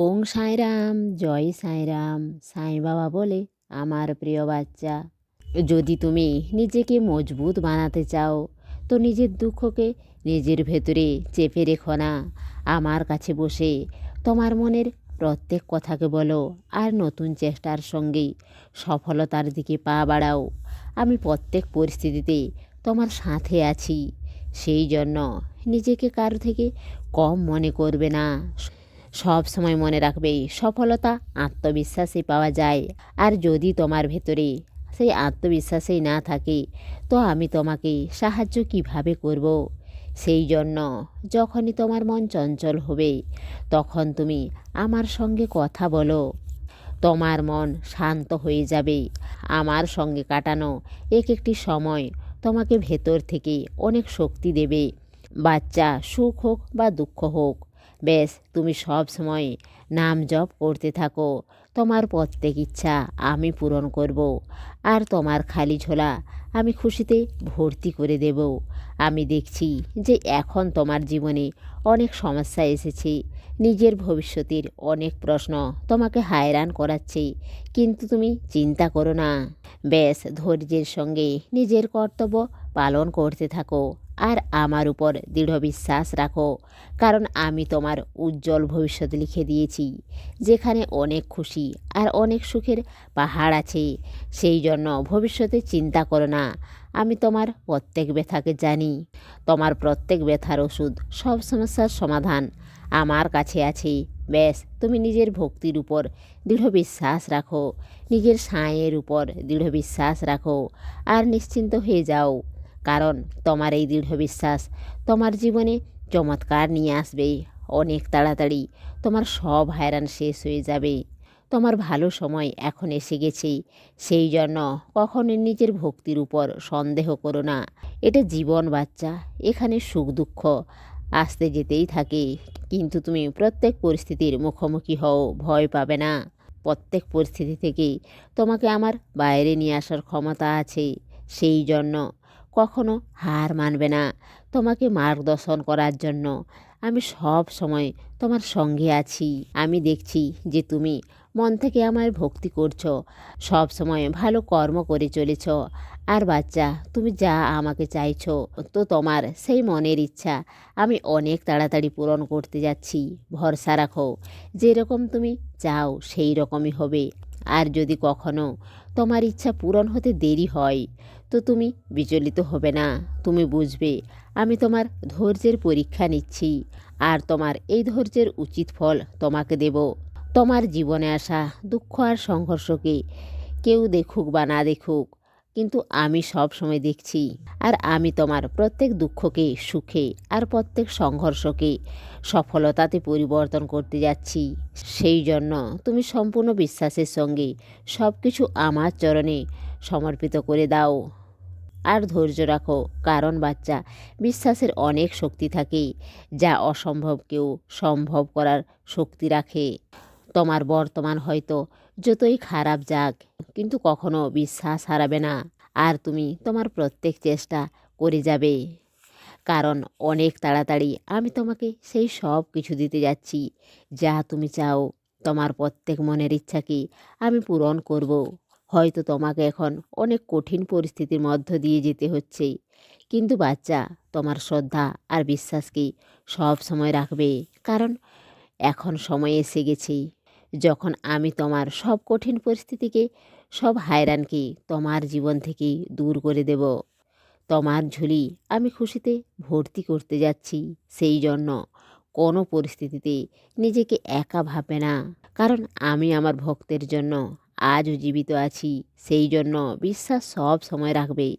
ওং সাঁইরাম জয় সাঁইরাম সাঁই বাবা বলে আমার প্রিয় বাচ্চা। যদি তুমি নিজেকে মজবুত বানাতে চাও, তো নিজের দুঃখকে নিজের ভেতরে চেপে রেখো না। আমার কাছে বসে তোমার মনের প্রত্যেক কথাকে বলো আর নতুন চেষ্টার সঙ্গে সফলতার দিকে পা বাড়াও। আমি প্রত্যেক পরিস্থিতিতে তোমার সাথে আছি। সেই জন্য নিজেকে কারও থেকে কম মনে করবে না। সব সময় মনে রাখবে, সফলতা আত্মবিশ্বাসে পাওয়া যায়। আর যদি তোমার ভেতরে সেই আত্মবিশ্বাসেই না থাকে, তো আমি তোমাকে সাহায্য কীভাবে করব? সেই জন্য যখনই তোমার মন চঞ্চল হবে, তখন তুমি আমার সঙ্গে কথা বলো। তোমার মন শান্ত হয়ে যাবে। আমার সঙ্গে কাটানো এক একটি সময় তোমাকে ভেতর থেকে অনেক শক্তি দেবে। বাচ্চা সুখ হোক বা দুঃখ হোক বেশ, তুমি সব সময় নাম জপ করতে থাকো। তোমার প্রত্যেক ইচ্ছা আমি পূরণ করব। আর তোমার খালি ঝোলা আমি খুশিতে ভর্তি করে দেব। আমি দেখছি যে এখন তোমার জীবনে অনেক সমস্যা এসেছে। নিজের ভবিষ্যতের অনেক প্রশ্ন তোমাকে হায়রান করাচ্ছে। কিন্তু তুমি চিন্তা করো না। বেশ ধৈর্যের সঙ্গে নিজের কর্তব্য পালন করতে থাকো আর আমার উপর দৃঢ় বিশ্বাস রাখো। কারণ আমি তোমার উজ্জ্বল ভবিষ্যৎ লিখে দিয়েছি, যেখানে অনেক খুশি আর অনেক সুখের পাহাড় আছে। সেই জন্য ভবিষ্যতে চিন্তা করো না। আমি তোমার প্রত্যেক ব্যথাকে জানি। তোমার প্রত্যেক ব্যথার ওষুধ সব সমস্যার সমাধান। আমার কাছে আছে। ব্যাস, তুমি নিজের ভক্তির উপর দৃঢ় বিশ্বাস রাখো। নিজের সাঁয়ের উপর দৃঢ় বিশ্বাস রাখো আর নিশ্চিন্ত হয়ে যাও। কারণ তোমার এই দৃঢ় বিশ্বাস তোমার জীবনে চমৎকার নিয়ে আসবে। অনেক তাড়াতাড়ি তোমার সব হায়রান শেষ হয়ে যাবে। তোমার ভালো সময় এখন এসে গেছে সেই জন্য কখনো নিজের ভক্তির উপর সন্দেহ করো না। এটা জীবন, বাচ্চা, এখানে সুখ দুঃখ আসতে যেতেই থাকে। কিন্তু তুমি প্রত্যেক পরিস্থিতির মুখোমুখি হও, ভয় পাবে না। প্রত্যেক পরিস্থিতি থেকেই তোমাকে আমার বাইরে নিয়ে আসার ক্ষমতা আছে। সেই জন্য কখনো হার মানবে না তোমাকে মার্গদর্শন করার জন্য। আমি সব সময় তোমার সঙ্গে আছি। আমি দেখছি যে তুমি মন থেকে আমার ভক্তি করছ, সব সময় ভালো কর্ম করে চলেছ। আর বাচ্চা, তুমি যা আমাকে চাইছো, তো তোমার সেই মনের ইচ্ছা। আমি অনেক তাড়াতাড়ি পূরণ করতে যাচ্ছি। ভরসা রাখো, যেরকম তুমি চাও সেই রকমই হবে। আর যদি কখনো তোমার ইচ্ছা পূরণ হতে দেরি হয়, তো তুমি বিচলিত হবে না। তুমি বুঝবে, আমি তোমার ধৈর্যের পরীক্ষা নিচ্ছি, আর তোমার এই ধৈর্যের উচিত ফল তোমাকে দেব। তোমার জীবনে আসা দুঃখ আর সংঘর্ষকে কেউ দেখুক বা না দেখুক কিন্তু আমি সব সময় দেখছি। আর আমি তোমার প্রত্যেক দুঃখকে, সুখে আর প্রত্যেক সংঘর্ষকে সফলতাতে পরিবর্তন করতে যাচ্ছি। সেই জন্য তুমি সম্পূর্ণ বিশ্বাসের সঙ্গে সব কিছু আমার চরণে সমর্পিত করে দাও। আর ধৈর্য রাখো, কারণ বাচ্চা, বিশ্বাসের অনেক শক্তি থাকে যা অসম্ভবকেও সম্ভব করার শক্তি রাখে। তোমার বর্তমান হয়তো যতই খারাপ যাক, কিন্তু কখনো বিশ্বাস হারাবে না। আর তুমি তোমার প্রত্যেক চেষ্টা করে যাবে। কারণ অনেক তাড়াতাড়ি আমি তোমাকে সেই সব কিছু দিতে যাচ্ছি। যা তুমি চাও, তোমার প্রত্যেক মনের ইচ্ছাকে আমি পূরণ করব। হয়তো তোমাকে এখন অনেক কঠিন পরিস্থিতির মধ্য দিয়ে যেতে হচ্ছে। কিন্তু বাচ্চা, তোমার শ্রদ্ধা আর বিশ্বাসকে সব সময় রাখবে। কারণ এখন সময় এসে গেছে। যখন আমি তোমার সব কঠিন পরিস্থিতিকে, সব হায়রানকে তোমার জীবন থেকে দূর করে দেব। তোমার ঝুলি আমি খুশিতে ভর্তি করতে যাচ্ছি। সেই জন্য কোনো পরিস্থিতিতে নিজেকে একা ভাবে না। কারণ আমি আমার ভক্তের জন্য আজও জীবিত আছি। সেই জন্য বিশ্বাস সব সময় রাখবে।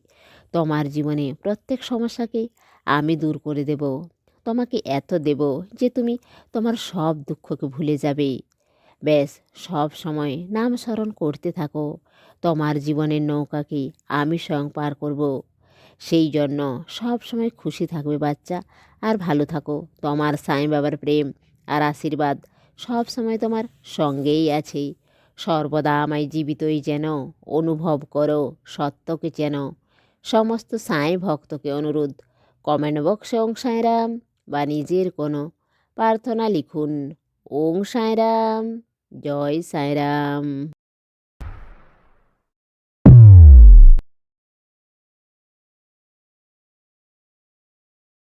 তোমার জীবনে প্রত্যেক সমস্যাকে আমি দূর করে দেব। তোমাকে এত দেব যে তুমি তোমার সব দুঃখকে ভুলে যাবে। ব্যাস সব সময় নাম স্মরণ করতে থাকো। তোমার জীবনের নৌকাকে আমি স্বয়ং পার করব? সেই জন্য সব সময় খুশি থাকবে বাচ্চা, আর ভালো থাকো। তোমার সাই বাবার প্রেম আর আশীর্বাদ সব সময় তোমার সঙ্গেই আছে। সর্বদা আমায় জীবিতই যেন, অনুভব করো সত্যকে যেন। সমস্ত সাঁই ভক্তকে অনুরোধ কমেন্ট বক্সে অং সাঁয়রাম বা নিজের কোনো প্রার্থনা লিখুন। ওং সাঁয়রাম জয় সাঁয়রাম